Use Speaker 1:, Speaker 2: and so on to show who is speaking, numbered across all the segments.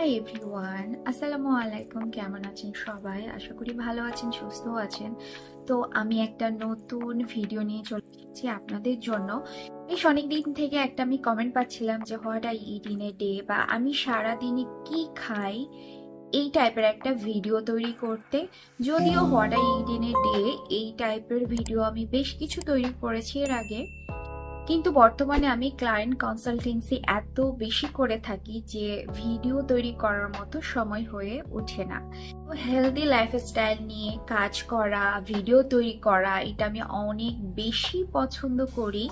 Speaker 1: Hi everyone আসসালামু আলাইকুম কেমন আছেন সবাই? আশা করি ভালো আছেন, সুস্থ আছেন। তো আমি একটা নতুন ভিডিও নিয়ে চলে এসেছি আপনাদের জন্য। বেশ অনেকদিন থেকে একটা আমি কমেন্ট পাচ্ছিলাম যে what I eat in a day বা, আমি সারাদিনে কি খাই? এই টাইপের একটা ভিডিও তৈরি করতে। যদিও what I eat in a day এই টাইপের ভিডিও আমি বেশ কিছু তৈরি করেছি এর আগে। কিন্তু বর্তমানে আমি ক্লায়েন্ট কনসালটেন্সি এত বেশি করে থাকি যে ভিডিও তৈরি করার মতো সময় হয়ে ওঠে না। তো হেলদি লাইফস্টাইল নিয়ে কাজ করা ভিডিও তৈরি করা, এটা আমি অনেক বেশি পছন্দ করি।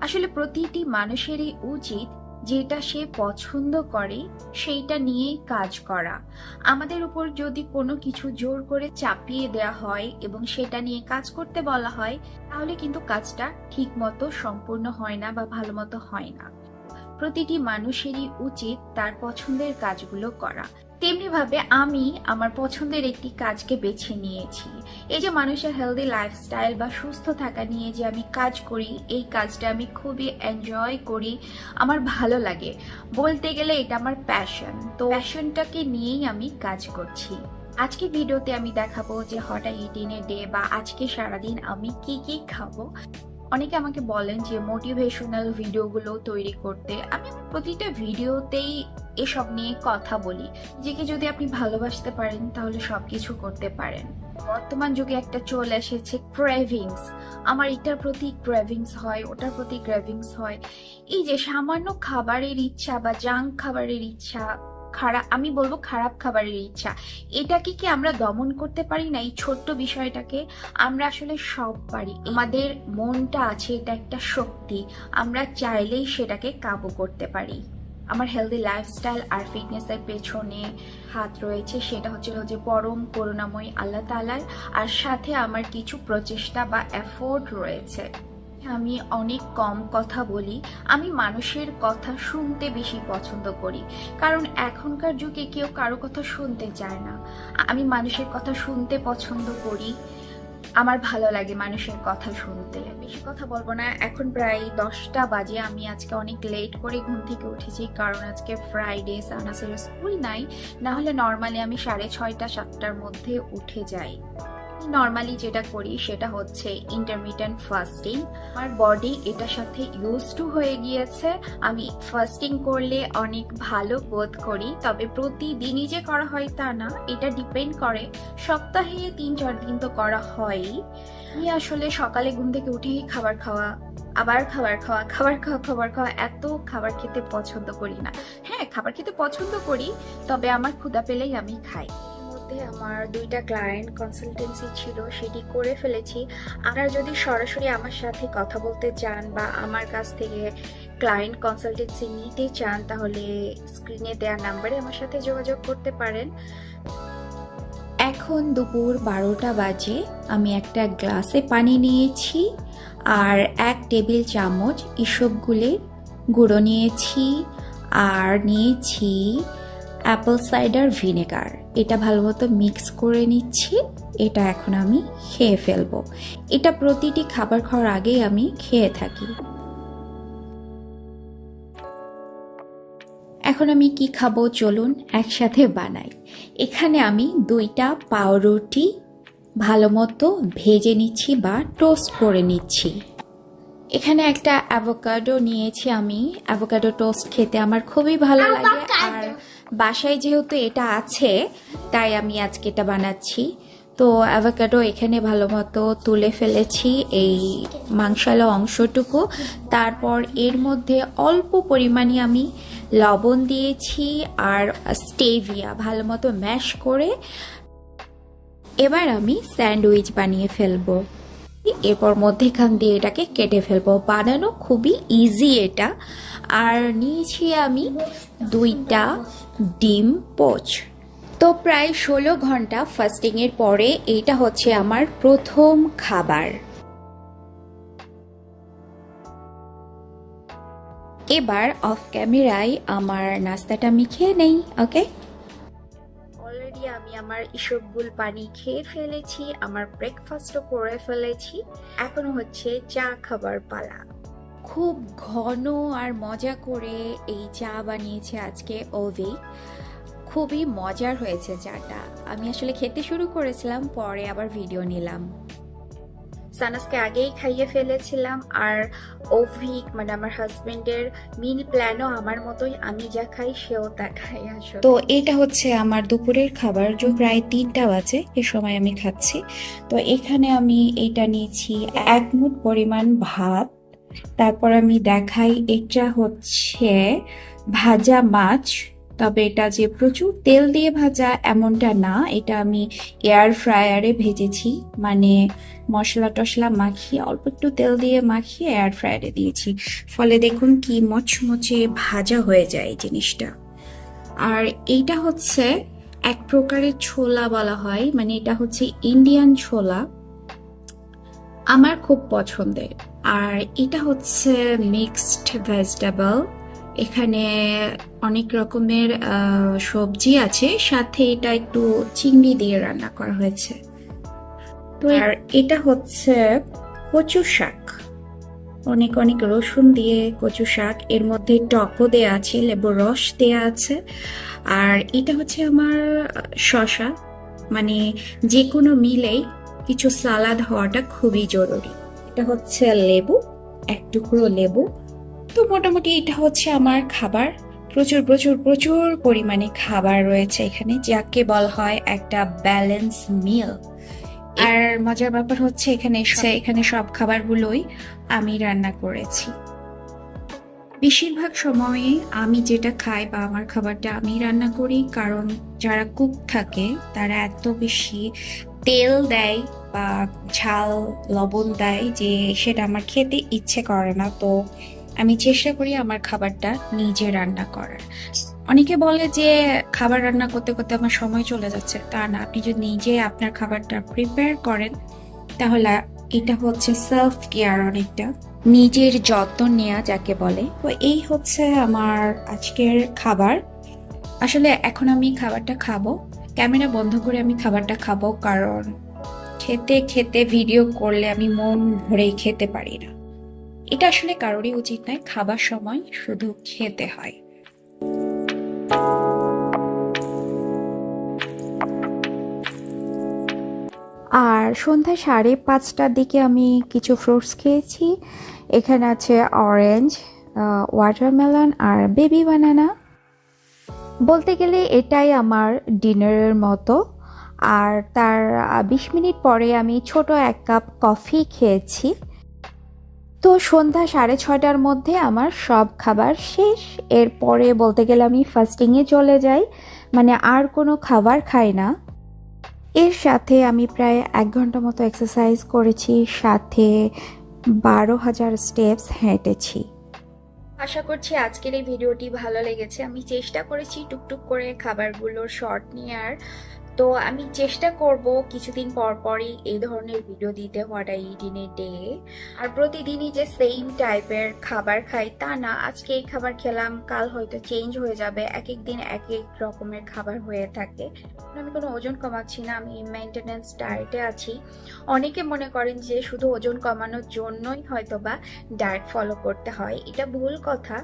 Speaker 1: আসলে প্রতিটি মানুষেরই উচিত যেটা সে পছন্দ করে, সেইটা নিয়েই কাজ করা। আমাদের উপর যদি কোনো কিছু জোর করে চাপিয়ে দেওয়া হয় এবং সেটা নিয়ে কাজ করতে বলা হয়, তাহলে কিন্তু কাজটা ঠিক মতো সম্পূর্ণ হয় না বা ভালো মতো হয় না। প্রতিটি মানুষেরই উচিত তার পছন্দের কাজগুলো করা। তেমনি ভাবে আমি আমার পছন্দের একটি কাজকে বেছে নিয়েছি। এই যে মানুষের হেলদি লাইফস্টাইল বা সুস্থ থাকা নিয়ে যে আমি কাজ করি, এই কাজটা আমি খুবই এনজয় করি, আমার ভালো লাগে। বলতে গেলে এটা আমার প্যাশন তো প্যাশনটাকে নিয়েই আমি কাজ করছি। আজকে ভিডিওতে আমি দেখাবো যে হঠাৎ ইটিনের ডে বা আজকে সারাদিন আমি কি কি খাব। অনেকে আমাকে বলেন যে মোটিভেশনাল ভিডিওগুলো তৈরি করতে। আমি প্রতিটা ভিডিওতেই এসব নিয়ে কথা বলি, যে কি যদি আপনি ভালোবাসতে পারেন, তাহলে সবকিছু করতে পারেন। বর্তমান যুগে একটা চলে এসেছে ক্রেভিংস আমার এটার প্রতি ক্রেভিংস হয়, ওটার প্রতি ক্রেভিংস হয়। এই যে সামান্য খাবারের ইচ্ছা বা জাঙ্ক খাবারের ইচ্ছা খারাপ আমি বলব খারাপ খাবারের ইচ্ছা, এটাকে কি আমরা দমন করতে পারি না? এই ছোট্ট বিষয়টাকে আমরা আসলে সব পারি। আমাদের মনটা আছে এটা একটা শক্তি, আমরা চাইলেই সেটাকে কাবু করতে পারি। আমার হেলদি লাইফস্টাইল আর ফিটনেসের পেছনে হাত রয়েছে, সেটা হচ্ছে হচ্ছে পরম করুণাময়ী আল্লাহ তালার আর সাথে আমার কিছু প্রচেষ্টা বা এফোর্ট রয়েছে। আমি অনেক কম কথা বলি, আমি মানুষের কথা শুনতে বেশি পছন্দ করি, কারণ এখনকার যুগে কেউ কারও কথা শুনতে চায় না। আমি মানুষের কথা শুনতে পছন্দ করি আমার ভালো লাগে মানুষের কথা শুনতে। বেশি কথা বলব না। এখন প্রায় দশটা বাজে। আমি আজকে অনেক লেট করে ঘুম থেকে উঠেছি, কারণ আজকে ফ্রাইডে সানাসের স্কুল নাই। না হলে নর্মালি আমি সাড়ে ছয়টা, সাতটার মধ্যে উঠে যাই। নর্মালি যেটা করি সেটা হচ্ছে ইন্টারমিডিয়েন্ট ফাস্টিং আমার বডি এটার সাথে ইউজ টু হয়ে গিয়েছে। আমি ফাস্টিং করলে অনেক ভালো বোধ করি, তবে প্রতিদিনই যে করা হয় তা না। এটা ডিপেন্ড করে। সপ্তাহে তিন, চার দিন তো করা হয়ই। আমি আসলে সকালে ঘুম থেকে উঠেই খাবার খাওয়া, আবার খাবার খাওয়া খাবার খাওয়া খাবার খাওয়া এত খাবার খেতে পছন্দ করি না। হ্যাঁ খাবার খেতে পছন্দ করি, তবে আমার ক্ষুধা পেলেই আমি খাই। মধ্যে আমার দুইটা ক্লায়েন্ট কনসালটেন্সি ছিল, সেটি করে ফেলেছি। আপনারা যদি সরাসরি আমার সাথে কথা বলতে চান বা আমার কাছ থেকে ক্লায়েন্ট কনসালটেন্সি নিতে চান, তাহলে স্ক্রিনে দেওয়া নাম্বারে আমার সাথে যোগাযোগ করতে পারেন। এখন দুপুর বারোটা বাজে, আমি একটা গ্লাসে পানি নিয়েছি আর এক টেবিল চামচ ইসবগুলের গুঁড়ো নিয়েছি আর নিয়েছি অ্যাপল সাইডার ভিনেগার। এটা ভালো মতো মিক্স করে নিচ্ছি। এটা এখন আমি খেয়ে ফেলব। এটা প্রতিটি খাবার খাওয়ার আগেই আমি খেয়ে থাকি। এখন আমি কি খাব চলুন একসাথে বানাই। এখানে আমি দুইটা পাউরুটি ভালো মতো ভেজে নিচ্ছি বা টোস্ট করে নিচ্ছি। এখানে একটা অ্যাভোকাডো নিয়েছি আমি। অ্যাভোকাডো টোস্ট খেতে আমার খুবই ভালো লাগে। আর বাসায় যেহেতু এটা আছে, তাই আমি আজকে এটা বানাচ্ছি। তো অ্যাভোকাডো এখানে ভালো মতো তুলে ফেলেছি এই মাংসালো অংশটুকু। তারপর এর মধ্যে অল্প পরিমাণে আমি লবণ দিয়েছি আর স্টেভিয়া ভালো মতো ম্যাশ করে এবার আমি স্যান্ডউইচ বানিয়ে ফেলব। এরপর মধ্যেখান দিয়ে এটাকে কেটে ফেলব। বানানো খুবই ইজি এটা। আর নিয়েছি আমি দুইটা ডিম পোচ। তো প্রায় ষোলো ঘণ্টা ফাস্টিংয়ের পরে এইটা হচ্ছে আমার প্রথম খাবার। এবার অফ ক্যামেরায় আমার নাস্তাটা আমি খেয়ে নেই ওকে অলরেডি আমি আমার ইসবগুল পানি খেয়ে ফেলেছি, আমার ব্রেকফাস্টও করে ফেলেছি। এখন হচ্ছে চা খাবার পালা। খুব ঘন আর মজা করে এই চা বানিয়েছে আজকে ওভি। খুবই মজার হয়েছে চাটা। আমি আসলে খেতে শুরু করেছিলাম, পরে আবার ভিডিও নিলাম। সানাসকে আগেই খাইয়ে ফেলেছিলাম, আর অভিক মানে আমার হাজবেন্ডের মিল প্ল্যানও আমার মতোই, আমি যা খাই সেও তা খাই আসলে।
Speaker 2: তো এটা হচ্ছে আমার দুপুরের খাবার, যে প্রায় তিনটা বাজে, এ সময় আমি খাচ্ছি। তো এখানে আমি এটা নিয়েছি এক মুঠ পরিমাণ ভাত তারপর আমি দেখাই, এটা হচ্ছে ভাজা মাছ, তবে এটা যে প্রচুর তেল দিয়ে ভাজা এমনটা না, এটা আমি এয়ার ফ্রায়ারে ভেজেছি। মানে মশলা টশলা মাখিয়ে, অল্প একটু তেল দিয়ে মাখিয়ে এয়ার ফ্রায়ারে দিয়েছি। ফলে দেখুন কি মচমচে ভাজা হয়ে যায় জিনিসটা। আর এইটা হচ্ছে এক প্রকারের ছোলা বলা হয়। মানে এটা হচ্ছে ইন্ডিয়ান ছোলা। আমার খুব পছন্দের। আর এটা হচ্ছে মিক্সড ভেজিটেবল এখানে অনেক রকমের সবজি আছে, সাথে এটা একটু চিংড়ি দিয়ে রান্না করা হয়েছে। তো আর এটা হচ্ছে কচু শাক। অনেক অনেক রসুন দিয়ে কচু শাক, এর মধ্যে টকও দেয়া আছে, লেবুর রস দেয়া আছে। আর এটা হচ্ছে আমার শশা মানে যে কোনো মিলেই কিছু সালাদ হওয়াটা খুবই জরুরি। এটা হচ্ছে লেবু, এক টুকরো লেবু। তো মোটামুটি এটা হচ্ছে আমার খাবার। প্রচুর প্রচুর প্রচুর পরিমাণে খাবার রয়েছে এখানে, যাকে বলা হয় একটা ব্যালেন্স মিল আর মজার ব্যাপার হচ্ছে এখানে এখানে সব খাবারগুলোই আমি রান্না করেছি। বেশিরভাগ সময়ে আমি যেটা খাই বা আমার খাবারটা আমি রান্না করি, কারণ যারা কুক থাকে, তারা এত বেশি তেল দেয় বা ঝাল, লবণ দেয় যে সেটা আমার খেতে ইচ্ছে করে না। তো আমি চেষ্টা করি আমার খাবারটা নিজে রান্না করার। অনেকে বলে যে খাবার রান্না করতে করতে আমার সময় চলে যাচ্ছে। তা না, আপনি যদি নিজে আপনার খাবারটা প্রিপেয়ার করেন, তাহলে এটা হচ্ছে সেলফ কেয়ার অনেকটা। নিজের যত্ন নেওয়া যাকে বলে। তো এই হচ্ছে আমার আজকের খাবার। আসলে এখন আমি খাবারটা খাব। ক্যামেরা বন্ধ করে আমি খাবারটা খাব, কারণ খেতে খেতে ভিডিও করলে আমি মন ভরেই খেতে পারি না। এটা আসলে কারোরই উচিত নয়, খাবার সময় শুধু খেতে হয়।
Speaker 3: আর সন্ধ্যা সাড়ে পাঁচটার দিকে আমি কিছু ফ্রুটস খেয়েছি। এখানে আছে অরেঞ্জ ওয়াটারমেলন আর বেবি বানানা বলতে গেলে এটাই আমার ডিনারের মতো। আর তার বিশ মিনিট পরে আমি ছোট এক কাপ কফি খেয়েছি। তো সন্ধ্যা সাড়ে ছয়টার মধ্যে আমার সব খাবার শেষ। এরপরে বলতে গেলে আমি ফাস্টিংয়ে চলে যাই। মানে আর কোনো খাবার খাই না। এর সাথে আমি প্রায় এক ঘণ্টা মতো এক্সারসাইজ করেছি। সাথে বারো হাজার স্টেপস হেঁটেছি।
Speaker 1: আশা করছি আজকের এই ভিডিওটি ভালো লেগেছে। আমি চেষ্টা করেছি টুকটুক করে খাবারগুলোর শর্ট নেওয়ার তো আমি চেষ্টা করব কিছুদিন পর পরই এই ধরনের ভিডিও দিতে what I eat in a day আর প্রতিদিনই যে সেম টাইপের খাবার খাই, তা না, আজকে এই খাবার খেলাম, কাল হয়তো চেঞ্জ হয়ে যাবে এক এক দিন এক এক রকমের খাবার হয়ে থাকে। আমি কোনো ওজন কমাচ্ছি না, আমি মেনটেনেন্স ডায়েটে আছি। অনেকে মনে করেন যে শুধু ওজন কমানোর জন্যই হয়তো বা ডায়েট ফলো করতে হয়, এটা ভুল কথা।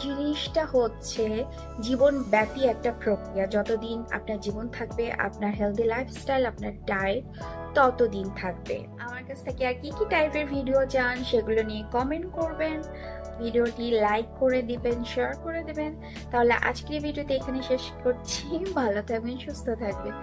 Speaker 1: জিনিসটা হচ্ছে জীবন ব্যাপী একটা প্রক্রিয়া। যতদিন আপনার জীবন থাকবে, আপনার হেলদি লাইফস্টাইল আপনার ডায়েট ততদিন থাকবে। আমার কাছ থেকে আর কি কি টাইপের ভিডিও চান সেগুলো নিয়ে কমেন্ট করবেন। ভিডিওটি লাইক করে দিবেন শেয়ার করে দিবেন। তাহলে আজকের ভিডিওতে এখানে শেষ করছি। ভালো থাকবেন, সুস্থ থাকবেন।